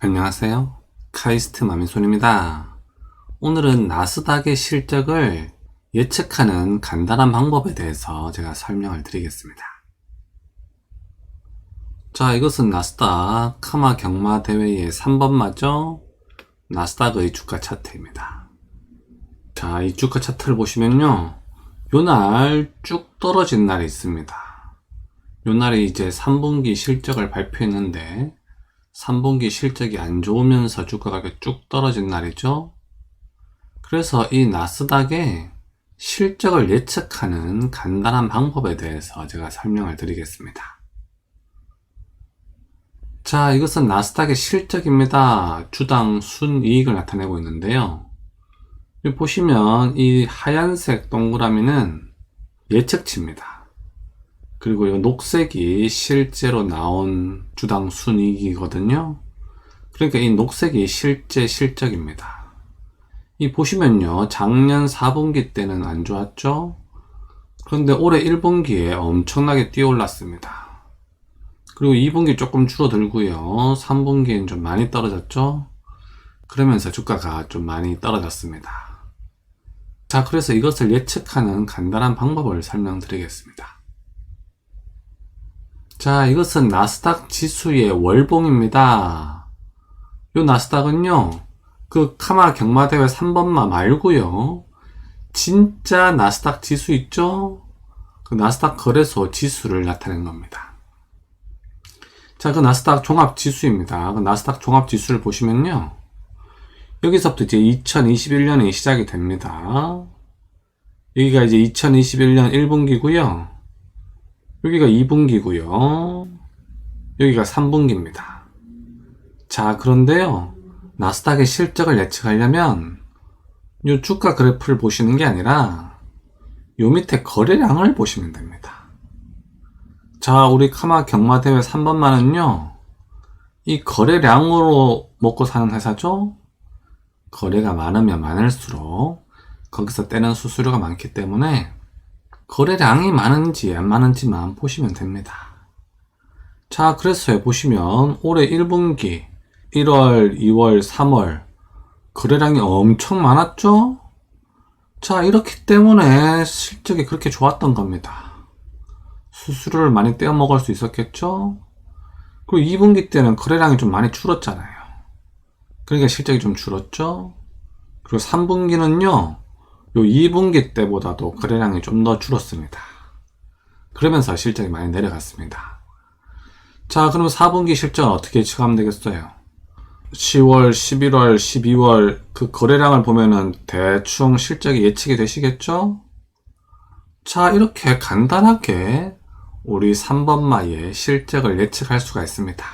안녕하세요. 카이스트 마미손입니다. 오늘은 나스닥의 실적을 예측하는 간단한 방법에 대해서 제가 설명을 드리겠습니다. 자, 이것은 나스닥 카마 경마 대회의 3번 마죠? 나스닥의 주가 차트입니다. 자, 이 주가 차트를 보시면요. 요날 쭉 떨어진 날이 있습니다. 요날이 이제 3분기 실적을 발표했는데 3분기 실적이 안 좋으면서 주가가 쭉 떨어진 날이죠. 그래서 이 나스닥의 실적을 예측하는 간단한 방법에 대해서 제가 설명을 드리겠습니다. 자, 이것은 나스닥의 실적입니다. 주당 순이익을 나타내고 있는데요. 보시면 이 하얀색 동그라미는 예측치입니다. 그리고 이 녹색이 실제로 나온 주당 순이익이거든요. 그러니까 이 녹색이 실제 실적입니다. 이 보시면요. 작년 4분기 때는 안 좋았죠? 그런데 올해 1분기에 엄청나게 뛰어올랐습니다. 그리고 2분기 조금 줄어들고요. 3분기엔 좀 많이 떨어졌죠? 그러면서 주가가 좀 많이 떨어졌습니다. 자, 그래서 이것을 예측하는 간단한 방법을 설명드리겠습니다. 자, 이것은 나스닥 지수의 월봉입니다. 요 나스닥은요, 그 카마 경마대회 3번마 말고요, 진짜 나스닥 지수 있죠? 그 나스닥 거래소 지수를 나타낸 겁니다. 자, 그 나스닥 종합 지수입니다. 그 나스닥 종합 지수를 보시면요, 여기서부터 이제 2021년이 시작이 됩니다. 여기가 이제 2021년 1분기고요. 여기가 2분기고요. 여기가 3분기입니다. 자, 그런데요. 나스닥의 실적을 예측하려면 이 주가 그래프를 보시는 게 아니라 요 밑에 거래량을 보시면 됩니다. 자, 우리 카마 경마대회 3번만은요. 이 거래량으로 먹고 사는 회사죠? 거래가 많으면 많을수록 거기서 떼는 수수료가 많기 때문에 거래량이 많은지 안 많은지만 보시면 됩니다. 자, 그래서 보시면 올해 1분기 1월, 2월, 3월 거래량이 엄청 많았죠? 자, 이렇기 때문에 실적이 그렇게 좋았던 겁니다. 수수료를 많이 떼어 먹을 수 있었겠죠? 그리고 2분기 때는 거래량이 좀 많이 줄었잖아요. 그러니까 실적이 좀 줄었죠? 그리고 3분기는요, 요 2분기 때보다도 거래량이 좀 더 줄었습니다. 그러면서 실적이 많이 내려갔습니다. 자, 그럼 4분기 실적은 어떻게 예측하면 되겠어요? 10월, 11월, 12월 그 거래량을 보면은 대충 실적이 예측이 되시겠죠? 자, 이렇게 간단하게 우리 3번마의 실적을 예측할 수가 있습니다.